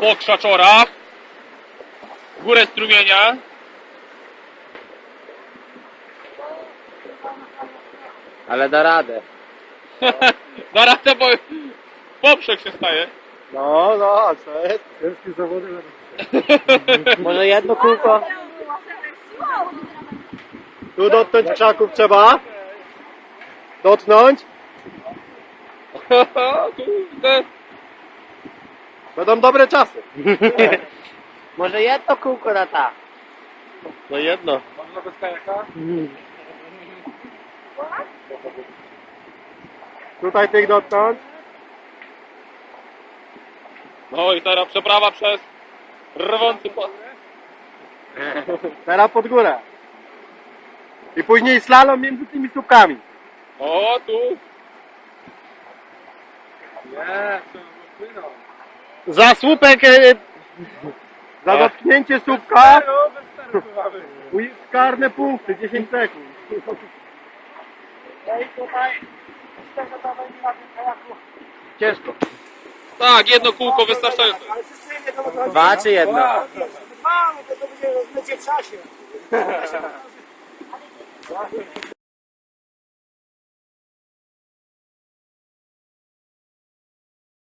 po krzaczorach, w górę strumienia. Ale da radę. Na radę, bo poprzek się staje. No, no, co jest? Ciężki zawody. Może jedno kółko? Tu dotknąć krzaków trzeba. Dotknąć. Kurde. Będą dobre czasy. Może jedno kółko na ta. No jedno. Można bez kajaka? Tutaj tych dotknąć. No i teraz przeprawa przez rwący pas. Teraz pod górę. I później slalom między tymi słupkami. O, tu. Nie, było Za słupek, e, za A. dotknięcie słupka No, uj- karne punkty, 10 sekund. Ciężko. Tak, jedno kółko wystarczające. Dwa czy jedno? Dwa. To będzie w czasie.